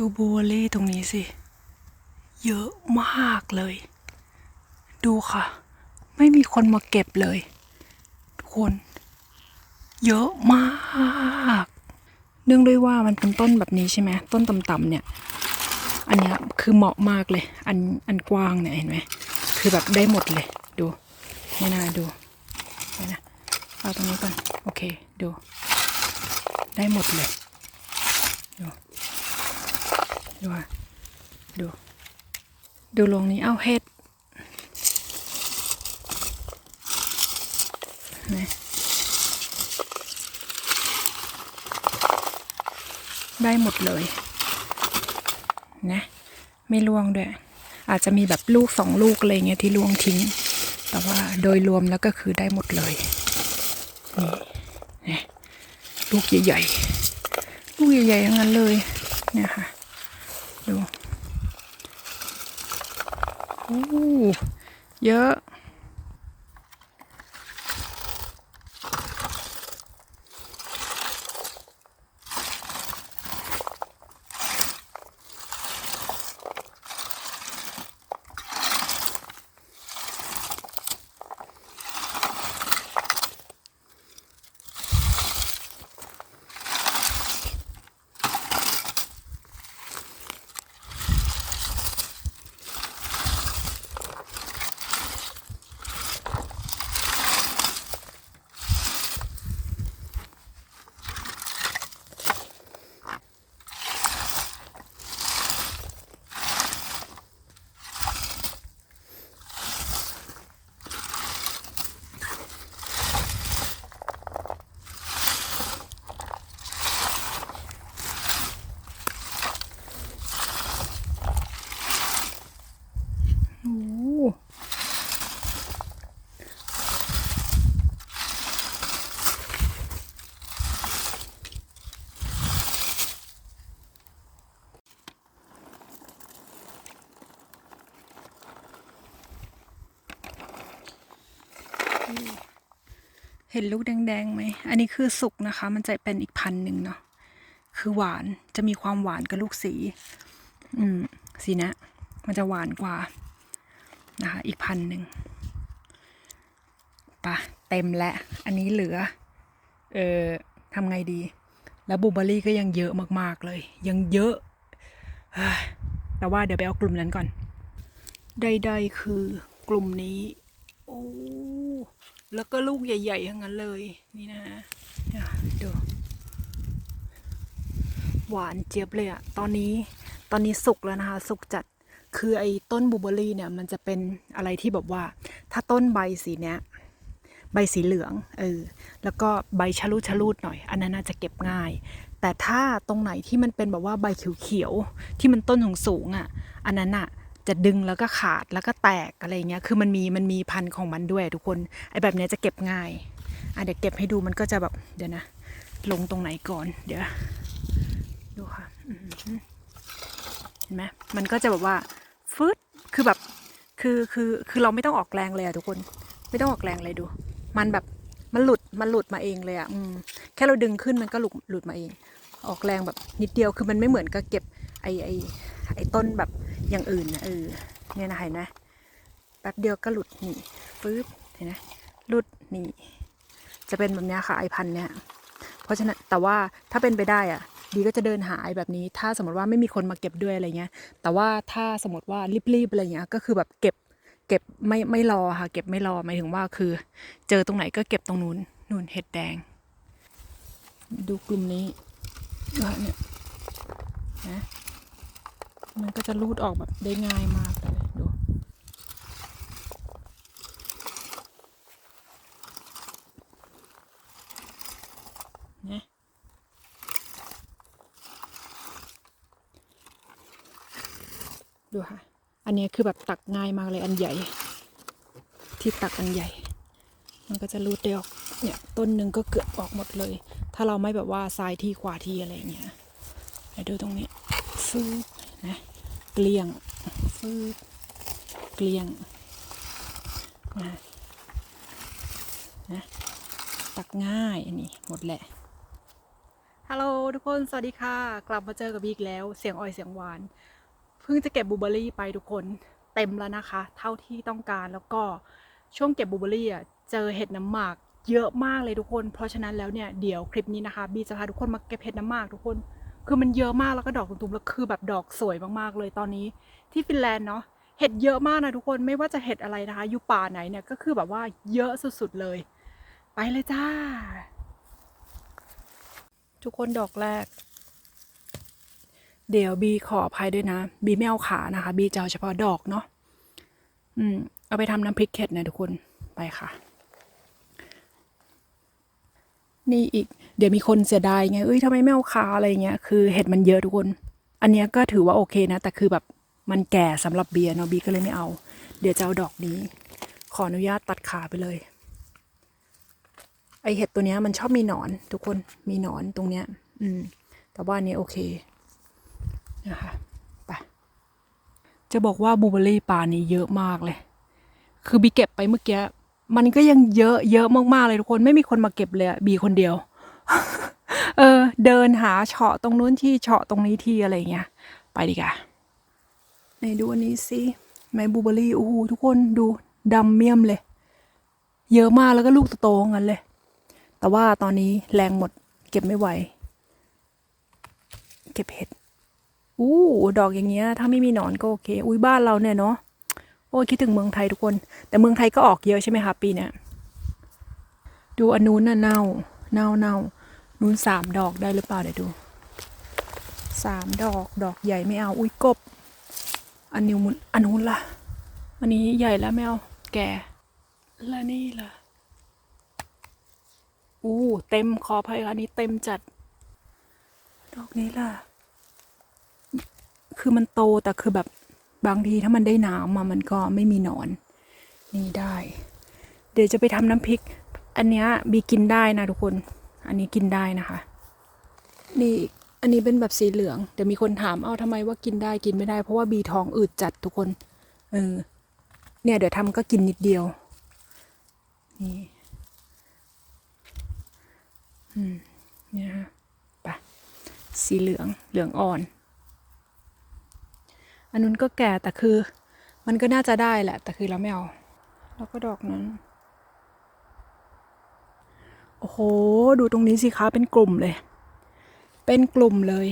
ดูบัวลี่ตรงนี้สิ เยอะมากเลย ดูค่ะ ไม่มีคนมาเก็บเลย ทุกคน เยอะมากเนื่องด้วยว่ามันเป็นต้นแบบนี้ใช่ไหมต้นต่ำๆเนี่ย อันนี้คือเหมาะมากเลย อันอันกว้างเนี่ยเห็นไหมคือแบบได้หมดเลย ดูนี่นะดูนี่นะเอาตรงนี้ก่อนโอเค ดู ได้หมดเลยดู ดูอะดู ดูลงนี้เอาเห็ดนะได้หมดเลยนะไม่ล่วงด้วย อาจจะมีแบบลูกสองลูกอะไรเงี้ยที่ล่วงทิ้ง แต่ว่าโดยรวมแล้วก็คือได้หมดเลยนี่นะลูกใหญ่ๆลูกใหญ่ๆทั้งนั้นเลยเนี่ยค่ะ ดูโอ้เยอะ โอ้ เห็นลูกแดงๆไหม อันนี้คือสุกนะคะ มันจะเป็นอีกพันหนึ่งเนาะ คือหวาน จะมีความหวานกับลูกสี อืม สีนะ มันจะหวานกว่า นะคะ อีกพันหนึ่งปะเต็มแล้วอันนี้เหลือ เออทำไงดี แล้วบลูเบอร์รี่ก็ยังเยอะมากๆเลย ยังเยอะ แต่ว่าเดี๋ยวไปเอากลุ่มนั้นก่อน ใดๆคือกลุ่มนี้ โอ้ แล้วก็ลูกใหญ่ๆทั้งนั้นเลย นี่นะเนี่ยดูหวานเจี๊ยบเลยอะตอนนี้ตอนนี้สุกแล้วนะคะ สุกจัดคือไอ้ต้นบูเบอรี่เนี่ยมันจะเป็นอะไรที่แบบว่า ถ้าต้นใบสีเนี้ยใบสีเหลืองเออแล้วก็ใบชะลูดชะลูดหน่อย อันนั้นน่าจะเก็บง่าย แต่ถ้าตรงไหนที่มันเป็นแบบว่าใบเขียวๆที่มันต้นสูงๆอะ อันนั้นอะ จะดึงแล้วก็ขาดแล้วก็แตกอะไรเงี้ย คือมันมีมันมีพันธุ์ของมันด้วยทุกคน ไอ้แบบเนี้ยจะเก็บง่าย อะเดี๋ยวเก็บให้ดูมันก็จะแบบเดี๋ยวนะ ลงตรงไหนก่อน เดี๋ยว ดูค่ะเห็นไหมมันก็จะแบบว่าฟึดคือแบบ คือคือคือเราไม่ต้องออกแรงเลยอะทุกคน ไม่ต้องออกแรงเลยดู มันแบบมันหลุดมันหลุดมาเองเลยอะอืมแค่เราดึงขึ้นมันก็หลุดหลุดมาเอง ออกแรงแบบนิดเดียวคือมันไม่เหมือนกับเก็บไอไอไอต้นแบบ อย่างอื่นนะเออเนี่ยนะเห็นไหมแป๊บเดียวก็หลุดนี่ฟืบเห็นไหมหลุดนี่ จะเป็นแบบนี้ค่ะไอพันธุ์เนี่ยเพราะฉะนั้นแต่ว่าถ้าเป็นไปได้อะดีก็จะเดินหาไอแบบนี้ ถ้าสมมติว่าไม่มีคนมาเก็บด้วยอะไรเงี้ย แต่ว่าถ้าสมมติว่ารีบๆอะไรเงี้ย ก็คือแบบเก็บเก็บไม่ไม่รอค่ะ เก็บไม่รอหมายถึงว่าคือ เจอตรงไหนก็เก็บตรงนู้นนู่นเห็ดแดง ดูกลุ่มนี้เนี่ยนะ มันก็จะรูดออกแบบได้ง่ายมากเลยดู นะดูค่ะ อันนี้คือแบบตักง่ายมากเลยอันใหญ่ ที่ตักอันใหญ่ มันก็จะรูดได้ออก เนี่ย ต้นหนึ่งก็เกือบออกหมดเลย ถ้าเราไม่แบบว่าซ้ายที่ขวาที่อะไรเงี้ยไปดูตรงนี้ฟืบนะ เกลี้ยงฟืบเกลี้ยงนะนะตักง่ายอันนี้หมดแหละฮัลโหลทุกคนสวัสดีค่ะ กลับมาเจอกับบีอีกแล้ว เสียงอ่อยเสียงหวาน เพิ่งจะเก็บบูเบอร์รี่ไปทุกคนเต็มแล้วนะคะ เท่าที่ต้องการแล้วก็ช่วงเก็บบูเบอร์รี่อะเจอเห็ดน้ำหมากเยอะมากเลยทุกคน เพราะฉะนั้นแล้วเนี่ยเดี๋ยวคลิปนี้นะคะ บีจะพาทุกคนมาเก็บเห็ดน้ำหมากทุกคน คือมันเยอะมากแล้วก็ดอกตุ่มๆแล้วคือแบบดอกสวยมากๆเลยตอนนี้ ที่ฟินแลนด์เนาะเห็ดเยอะมากนะทุกคนไม่ว่าจะเห็ดอะไรนะคะอยู่ป่าไหนเนี่ยก็คือแบบว่าเยอะสุดๆเลย ไปเลยจ้า ทุกคนดอกแรก เดี๋ยวบีขออภัยด้วยนะ บีไม่เอาขานะคะ บีจะเอาเฉพาะดอกเนาะอืมเอาไปทำน้ำพริกเห็ดนะทุกคนไปค่ะ นี่อีก เดี๋ยวมีคนเสียดายไงเอ้ยทำไมไม่เอาขาอะไรเงี้ยคือเห็ดมันเยอะทุกคน อันเนี้ยก็ถือว่าโอเคนะ แต่คือแบบมันแก่สำหรับเบียร์เนาะบีก็เลยไม่เอา เดี๋ยวจะเอาดอกนี้ ขออนุญาตตัดขาไปเลย ไอเห็ดตัวเนี้ยมันชอบมีหนอน ทุกคนมีหนอนตรงเนี้ย อืม แต่ว่าอันนี้โอเคนะคะไปจะบอกว่าบูเบอร์รี่ป่านี้เยอะมากเลย คือบีเก็บไปเมื่อกี้ มันก็ยังเยอะเยอะมากๆเลยทุกคนไม่มีคนมาเก็บเลยอะบีคนเดียว เออ เดินหาเฉาะตรงนู้นที่เฉาะตรงนี้ที่อะไรเงี้ย ไปดีกว่าไหนดูอันนี้สิไม้บลูเบอร์รี่โอ้โหทุกคนดูดำเมี่ยมเลย เยอะมากแล้วก็ลูกโตๆงั้นเลย แต่ว่าตอนนี้แรงหมดเก็บไม่ไหว เก็บเห็ดอู้ดอกอย่างเงี้ย ถ้าไม่มีหนอนก็โอเค อุ้ยบ้านเราเนี่ยเนาะ โอ้คิดถึงเมืองไทยทุกคน แต่เมืองไทยก็ออกเยอะใช่ไหมคะปีเนี้ยดูอันนู้นน่ะเน่า เน่าเน่านู้นสามดอกได้หรือเปล่าเดี๋ยวดูสามดอกดอกใหญ่ไม่เอาอุ้ยกบ อันนิ้วมุนอันนู้นล่ะ อันนี้ใหญ่แล้วไม่เอาแก่แล้วนี่ล่ะอู้เต็มขออภัยค่ะอันนี้เต็มจัด ดอกนี้ล่ะ คือมันโตแต่คือแบบ บางทีถ้ามันได้น้ำมามันก็ไม่มีหนอน นี่ได้ เดี๋ยวจะไปทำน้ำพริก อันเนี้ยบีกินได้นะทุกคน อันนี้กินได้นะคะ นี่อันนี้เป็นแบบสีเหลืองเดี๋ยวมีคนถาม เอ้าทำไมว่ากินได้กินไม่ได้ เพราะว่าบีท้องอืดจัดทุกคน เออ เนี่ยเดี๋ยวทำก็กินนิดเดียว นี่อืมเนี่ยฮะไปสีเหลืองเหลืองอ่อน นนู้นก็แก่แต่คือ มันก็น่าจะได้แหละ แต่คือเราไม่เอา แล้วก็ดอกนั้น โอ้โห ดูตรงนี้สิคะเป็นกลุ่มเลย เป็นกลุ่มเลย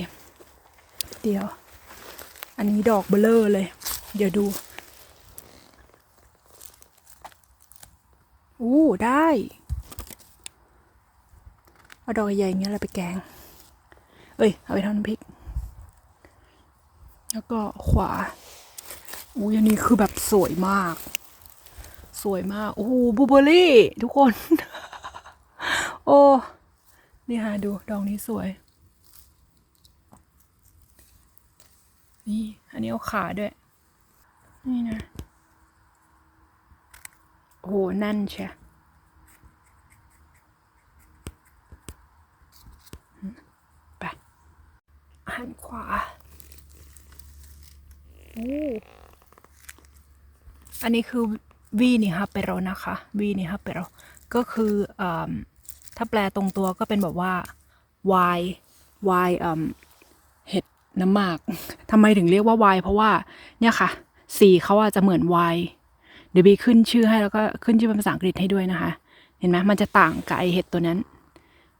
เดี๋ยว อันนี้ดอกเบลเลอร์เลย เดี๋ยวดูอู้ได้เอาดอกใหญ่เงี้ยเราไปแกง เอ้ย เอาไปทำน้ำพริก แล้วก็ขวาอุ้ยอันนี้คือแบบสวยมาก สวยมาก โอ้โหบูเบอรี่ ทุกคน โอ้นี่ฮะดูดอกนี้สวย นี่ อันนี้เอาขาด้วย นี่นะ โอ้โหแนั่นเชียไปหันขวา อันนี้คือวีนี่ฮะเปโรนะคะวีนี่ฮะเปโรก็คืออถ้าแปลตรงตัวก็เป็นแบบว่าวายวายเห็ดน้ำหมากทำไมถึงเรียกว่าวายเพราะว่าเนี่ยค่ะ สีเขาอาจจะเหมือนวายเดี๋ยวบีขึ้นชื่อให้แล้วก็ขึ้นชื่อเป็นภาษาอังกฤษให้ด้วยนะคะ เห็นไหมมันจะต่างกับไอเห็ดตัวนั้น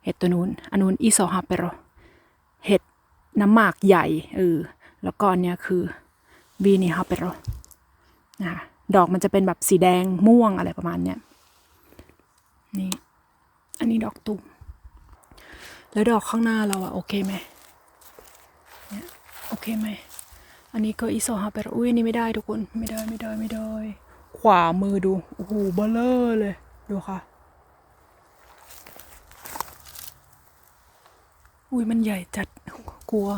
เห็ดตัวนู้นอันนู้นอีโซฮาเปโรเห็ดน้ำหมากใหญ่เออแล้วก็อนเนี้ยคือ วีนี่ฮาเปโรนะคะดอกมันจะเป็นแบบสีแดงม่วงอะไรประมาณเนี้ยนี่ อันนี้ดอกตุ่มแล้วดอกข้างหน้าเราอะโอเคไหมเนี่ยโอเคไหมอันนี้ก็อิโซฮาเปโรอุ้ยนนี้ไม่ได้ทุกคนไม่ได้ไม่ได้ไม่ได้ ขวามือดูโอ้โหเบลเลอร์เลยดูค่ะอุ้ยมันใหญ่จัดกลัว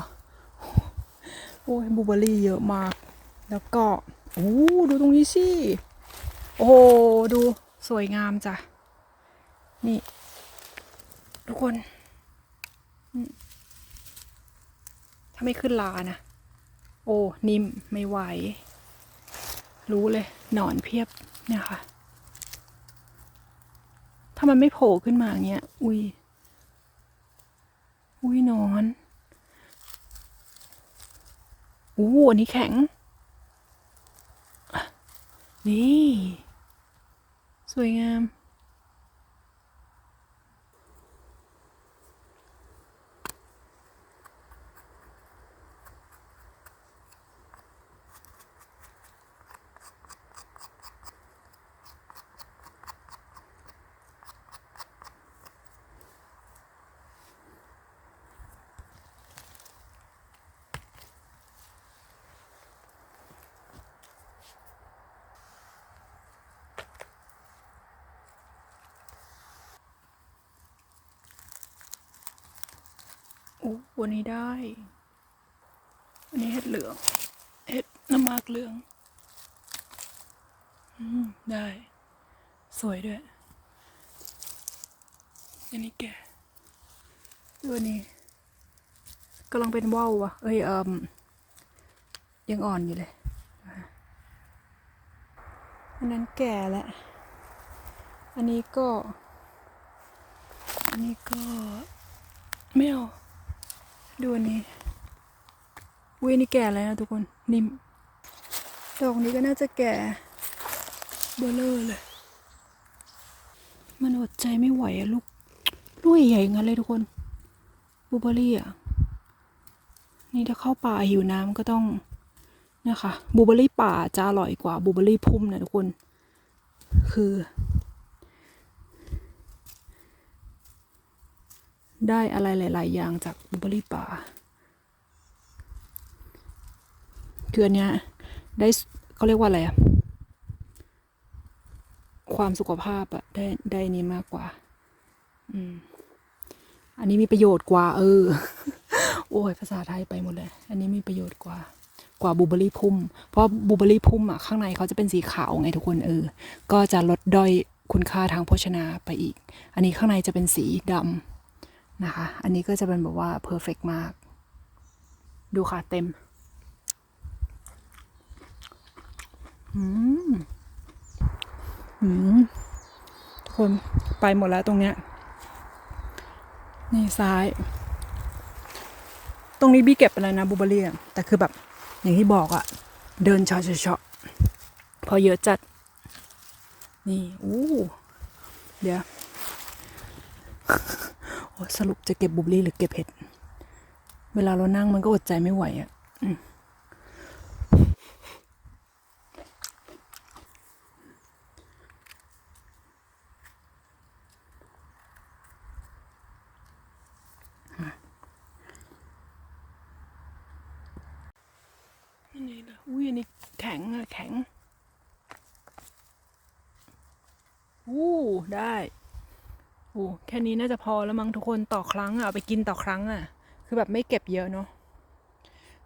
โอ้ยบูเบอรี่เยอะมาก แล้วก็โอ้ดูตรงนี้สิ โอ้โดูสวยงามจ้ะ นี่ ทุกคน ถ้าไม่ขึ้นลานะ โอ้ นิ่มไม่ไหว รู้เลย หนอนเพียบเนี่ยค่ะ ถ้ามันไม่โผล่ขึ้นมาอย่างเงี้ย อุ้ย อุ้ยนอนอู้อันนี้แข็ง นี่ สวยงาม โอ้ วันนี้ได้ อันนี้เห็ดเหลือง เห็ดน้ำมากเหลือง อืม ได้ สวยด้วย อันนี้แก่ตัวนี้กำลังเป็นว่าววะเอ้ยเอิมยังอ่อนอยู่เลยอันนั้นแก่แล้ว อันนี้ก็ อันนี้ก็ไม่เอา ดูอันนี้วินี่แก่แล้วนะทุกคนนิ่มดอกนี้ก็น่าจะแก่เบลเลอร์เลย มันอดใจไม่ไหวอะลูกลูกใหญ่ๆงั้นเลยทุกคนบูเบอรี่อะนี่ถ้าเข้าป่าหิวน้ำก็ต้องนะคะบูเบอรี่ป่าจะอร่อยกว่าบูเบอรี่พุ่มนะทุกคน คือ ได้อะไรหลาย ๆ อย่างจากบลูเบอรี่ป่าคืออันเนี้ยได้เขาเรียกว่าอะไรอะความสุขภาพอะได้ได้นี้มากกว่า อืม อันนี้มีประโยชน์กว่า เออ โอ้ยภาษาไทยไปหมดเลย อันนี้มีประโยชน์กว่า กว่าบลูเบอรี่พุ่ม เพราะบลูเบอร์รี่พุ่มอะข้างในเขาจะเป็นสีขาวไงทุกคนเออ ก็จะลดด้อยคุณค่าทางโภชนาไปอีก อันนี้ข้างในจะเป็นสีดำ นะคะ อันนี้ก็จะเป็นแบบว่าเพอร์เฟกมาก ดูค่ะเต็ม อืม อืม ทุกคนไปหมดแล้วตรงเนี้ย นี่ซ้าย ตรงนี้บี้เก็บไปแล้วนะบูเบอรี่แต่คือแบบ อย่างที่บอกอะเดินเฉาะเฉาะพอเยอะจัด นี่ อู้ เดี๋ยว โอ้สรุปจะเก็บบุบลี่หรือเก็บเห็ด เวลาเรานั่งมันก็อดใจไม่ไหวอะ่ะอืมนนี้ละอุ้ยอันนี้แข็งอะแข็ง อู้ ได้ โอ้แค่นี้น่าจะพอแล้วมั้งทุกคนต่อครั้งอะไปกินต่อครั้งอะคือแบบไม่เก็บเยอะเนาะ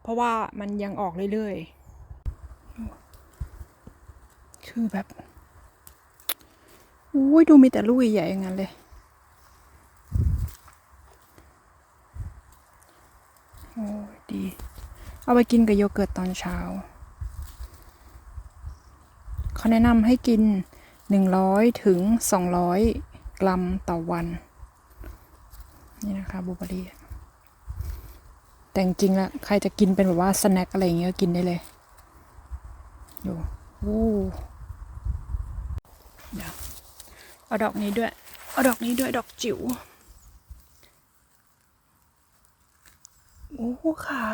เพราะว่ามันยังออกเรื่อยๆคือแบบอุ้ยดูมีแต่ลูกใหญ่ๆอย่างนั้นเลยโอ้ดี เอาไปกินกับโยเกิร์ตตอนเช้าเขาแนะนำให้กิน 100 ถึง 200 กรัมต่อวัน นี่นะคะบูเบอรี่แต่จริงแล้วใครจะกินเป็นแบบว่าสแน็คอะไรอย่างเงี้ยก็กินได้เลยดูโอ้เดี๋ยวเอาดอกนี้ด้วย เอาดอกนี้ด้วยดอกจิ๋วโอ้ขา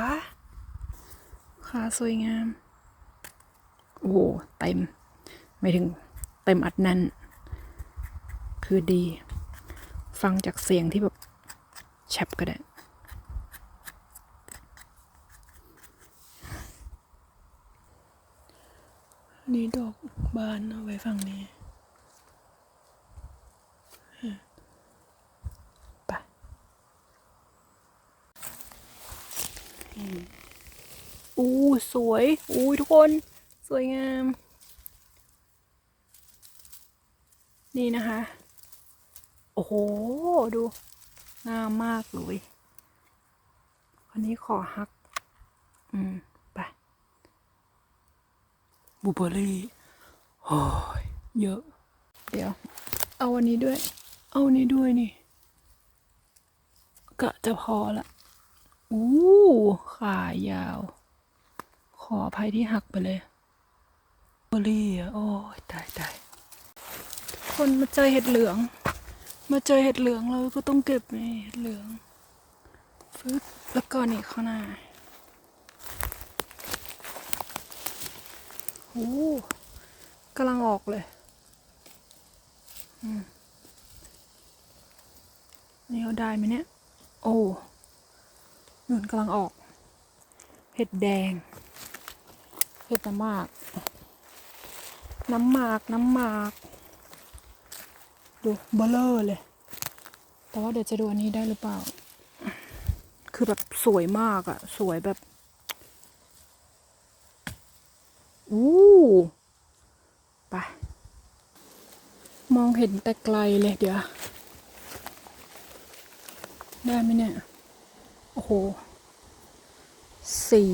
ขาสวยงาม โอ้เต็ม ไม่ถึงเต็มอัดแน่น คือดี ฟังจากเสียงที่แบบแชบก็ได้นี่ดอกบานเอาไว้ฝั่งนี้ไปอู้สวย อู้ทุกคน สวยงาม นี่นะคะ อ้โห ดูงามมากเลยวันนี้ขอฮัก อืม ไปบูเบอรี่โอ้ยเยอะ เดี๋ยว เอาอันนี้ด้วย เอาอันนี้ด้วยนี่กะจะพอละอู้ขายาว ขออภัยที่หักไปเลยเบอร์รี่อะโอ้ยตายตายคนมาเจอเห็ดเหลือง มาเจอเห็ดเหลืองเราก็ต้องเก็บไงเห็ดเหลืองฟึบแล้วก็นี่ข้างหน้าโอ้กำลังออกเลยอืมนี่เขาได้ไหมเนี่ย โอ้หนุนกำลังออก เห็ดแดง เห็ดน้ำมาก น้ำหมาก น้ำหมาก ดูเบลเลอร์เลย แต่ว่าเดี๋ยวจะดูอันนี้ได้หรือเปล่า คือแบบสวยมากอะสวยแบบอู้ไปมองเห็นแต่ไกลเลยเดี๋ยว ได้ไหมเนี่ย โอ้โหสี่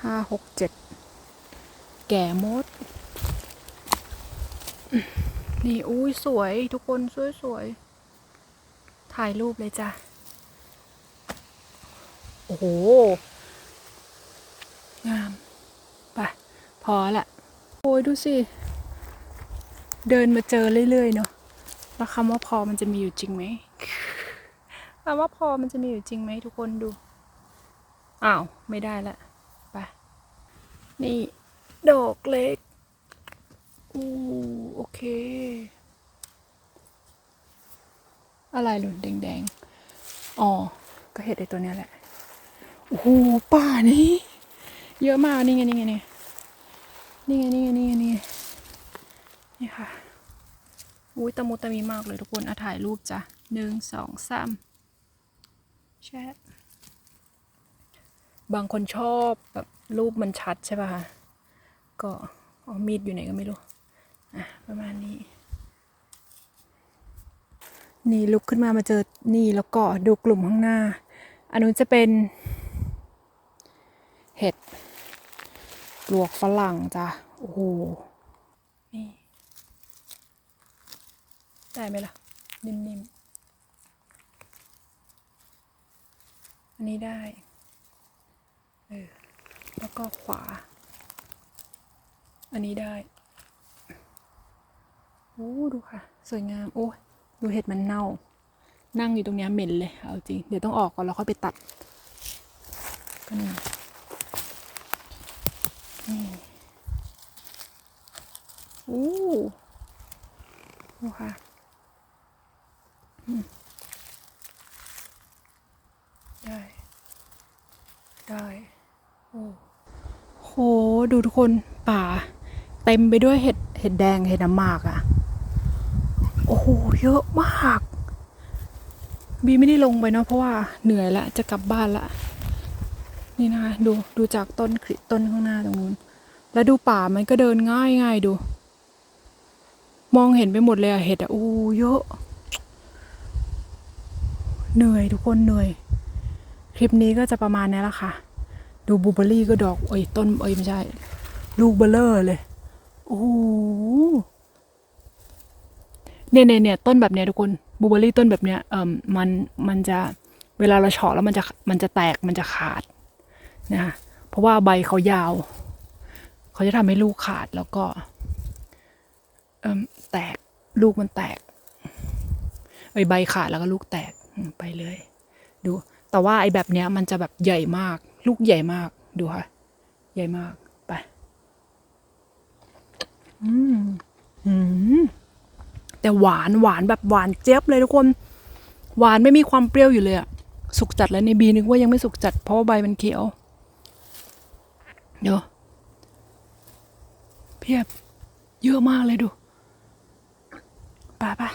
ห้าหกเจ็ดแก่มด นี่อุ้ยสวยทุกคนสวยสวยๆถ่ายรูปเลยจ้ะ โอ้โห งามไปพอละ โอ้ยดูสิ เดินมาเจอเรื่อย ๆ เนาะแล้วคำว่าพอมันจะมีอยู่จริงไหมคำว่าพอมันจะมีอยู่จริงไหมทุกคนดู อ้าว ไม่ได้ละไปนี่ ดอกเล็กอู้ เค อะไรหลุนแดงๆ อ๋อ ก็เห็ดไอตัวเนี้ยแหละ โอ้โห ป่านี้ เยอะมาก นี่ไง นี่ไง นี่นี่ไง นี่ไง นี่ไง นี่นี่ค่ะ อุ้ยตะมุตะมีมากเลยทุกคนอะถ่ายรูปจ้ะหนึ่งสองสามแชะบางคนชอบแบบรูปมันชัดใช่ป่ะคะก็เอมีดอยู่ไหนก็ไม่รู้ อะประมาณนี้ นี่ลุกขึ้นมามาเจอนี่แล้วก็ดูกลุ่มข้างหน้า อันนู้นจะเป็น เห็ดปลวกฝรั่งจ้ะ โอ้โห นี่ ได้ไหมล่ะ นิ่มๆ อันนี้ได้ เออ แล้วก็ขวา อันนี้ได้ อ้ดูค่ะ สวยงาม โอ้ดูเห็ดมันเน่า นั่งอยู่ตรงเนี้ยเหม็นเลยเอาจริง เดี๋ยวต้องออกก่อนแล้วค่อยไปตัดก็นี่นี่โอ้ดูค่ะได้ ได้โอ้โหดูทุกคนป่า เต็มไปด้วยเห็ดเห็ดแดงเห็ดน้ำหมากอะ่ะ โอ้โห เยอะมาก บีไม่ได้ลงไปเนาะเพราะว่าเหนื่อยละจะกลับบ้านละ นี่นะคะดูดูจากต้นคริต้นข้างหน้าตรงนู้น แล้วดูป่ามันก็เดินง่ายง่ายดู มองเห็นไปหมดเลยอะเห็ดอะโอ้เยอะ เหนื่อยทุกคนเหนื่อย คลิปนี้ก็จะประมาณนี้ละค่ะ ดูบูเบอรี่ก็ดอกเอ้ยต้นเอ้ยไม่ใช่ ลูกเบลเลอร์เลย โอ้โห เนี่ยเนี่ยเนี่ยต้นแบบเนี้ยทุกคนบูเบอรี่ต้นแบบเนี้ยเอ่มมันมันจะเวลาเราเฉาะแล้วมันจะมันจะแตกมันจะขาดนะเพราะว่าใบเขายาว เขาจะทำให้ลูกขาดแล้วก็เอ่มแตกลูกมันแตกเอ้ยใบขาดแล้วก็ลูกแตกไปเลย ดู แต่ว่าไอแบบเนี้ยมันจะแบบใหญ่มาก ลูกใหญ่มากดูค่ะ ใหญ่มากไป อืมอืม แต่หวานหวานแบบหวานเจี๊ยบเลยทุกคน หวานไม่มีความเปรี้ยวอยู่เลยอะสุกจัดแล้วในบีนึกว่ายังไม่สุกจัดเพราะว่าใบมันเขียว เดี๋ยวเพียบเยอะมากเลยดูป่ะป่ะ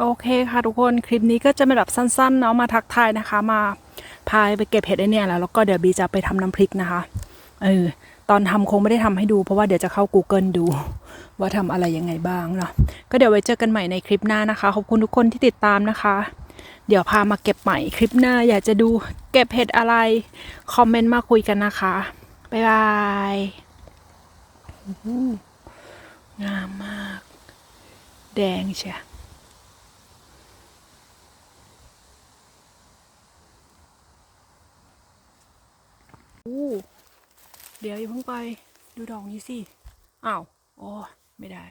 โอเคค่ะทุกคนคลิปนี้ก็จะเป็นแบบสั้นๆเนาะมาทักทายนะคะ มาพาไปเก็บเห็ดไอเนี่ยแล้วแล้วก็เดี๋ยวบีจะไปทำน้ำพริกนะคะ เออ ตอนทำคงไม่ได้ทำให้ดู เพราะว่าเดี๋ยวจะเข้า Google ดู ว่าทำอะไรยังไงบ้างเนาะก็เดี๋ยวไว้เจอกันใหม่ในคลิปหน้านะคะ ขอบคุณทุกคนที่ติดตามนะคะ เดี๋ยวพามาเก็บใหม่คลิปหน้า อยากจะดูเก็บเห็ดอะไร คอมเมนต์มาคุยกันนะคะบ๊ายบายงามมาก แดงเชียอู้ เดี๋ยวอย่าเพิ่งไปดูดอกนี้สิ อ้าว โอ้ ไม่ได้